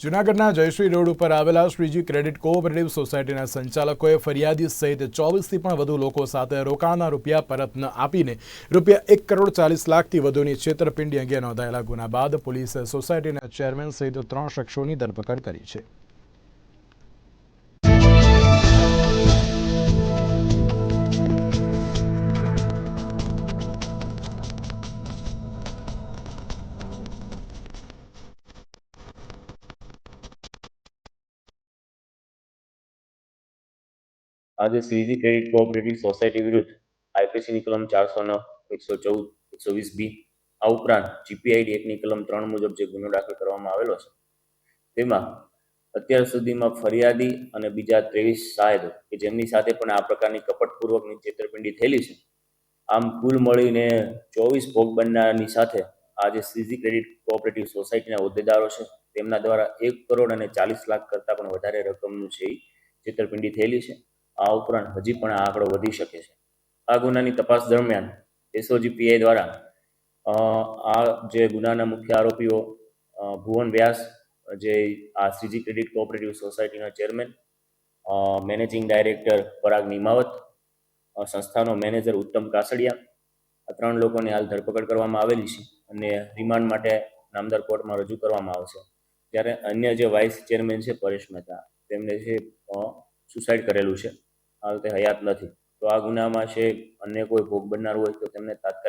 જૂનાગઢના જયશ્રી રોડ ઉપર આવેલા શ્રીજી ક્રેડિટ કોઓપરેટિવ સોસાયટીના સંચાલકોએ ફરિયાદી સહિત ચોવીસથી પણ વધુ લોકો સાથે રોકાણના રૂપિયા પરત ન આપીને રૂપિયા એક કરોડ ચાલીસ લાખથી વધુની છેતરપિંડી અંગે નોંધાયેલા ગુના બાદ પોલીસે સોસાયટીના ચેરમેન સહિત ત્રણ શખ્સોની ધરપકડ કરી છે. આજે શ્રીજી ક્રેડિટ કોઓપરેટિવ સોસાયટી વિરુદ્ધ આઈપીસીની કલમ ચારસો નવ, એકસો ચૌદ, એકસો વીસ બી આ ઉપરાંત જીપીઆઈડી એકની કલમ ત્રણ મુજબ જે ગુનો દાખલ કરવામાં આવેલો છે. તેમાં અત્યાર સુધીમાં ફરિયાદી અને બીજા ત્રેવીસ સાહેબ કે જેમની સાથે પણ આ પ્રકારની કપટપૂર્વકની છેતરપિંડી થયેલી છે, આમ કુલ મળીને ચોવીસ ભોગ બનનારની સાથે આજે સીઝી ક્રેડિટ કોઓપરેટિવ સોસાયટીના હોદ્દેદારો છે, તેમના દ્વારા એક કરોડ અને ચાલીસ લાખ કરતાં પણ વધારે રકમનું છે એ છેતરપિંડી થયેલી છે. આ ઉપરાંત હજી પણ આ આંકડો વધી શકે છે. આ ગુનાની તપાસ દરમિયાન એસઓજી પીઆઈ દ્વારા આ જે ગુનાના મુખ્ય આરોપીઓ ભુવન વ્યાસ, જે આ સીજી ક્રેડિટ કોઓપરેટિવ સોસાયટીના chairman managing director Parag Nimavat સંસ્થાનો મેનેજર ઉત્તમ કાસડિયા, આ ત્રણ લોકોની હાલ ધરપકડ કરવામાં આવેલી છે અને રિમાન્ડ માટે નામદાર કોર્ટમાં રજૂ કરવામાં આવશે. જ્યારે અન્ય જે વાઇસ ચેરમેન છે, પરેશ મહેતા, તેમને છે સુસાઇડ કરેલું છે. હાલ તે હયાત નથી. તો આ ગુનામાં છે અન્ય કોઈ ભોગ બનનાર હોય તો તેમને તાત્કાલિક